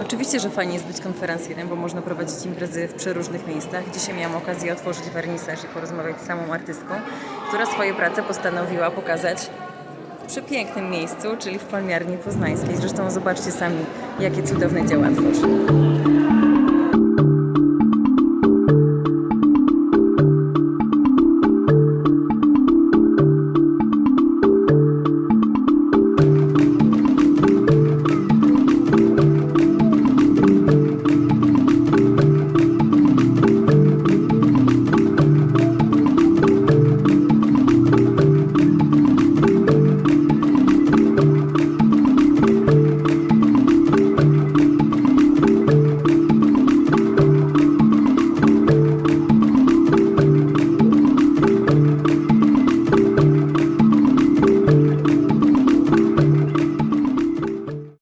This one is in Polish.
Oczywiście, że fajnie jest być konferencjerem, bo można prowadzić imprezy w przeróżnych miejscach. Dzisiaj miałam okazję otworzyć wernisaż i porozmawiać z samą artystką, która swoje prace postanowiła pokazać w przepięknym miejscu, czyli w Palmiarni Poznańskiej. Zresztą zobaczcie sami, jakie cudowne dzieła tworzy.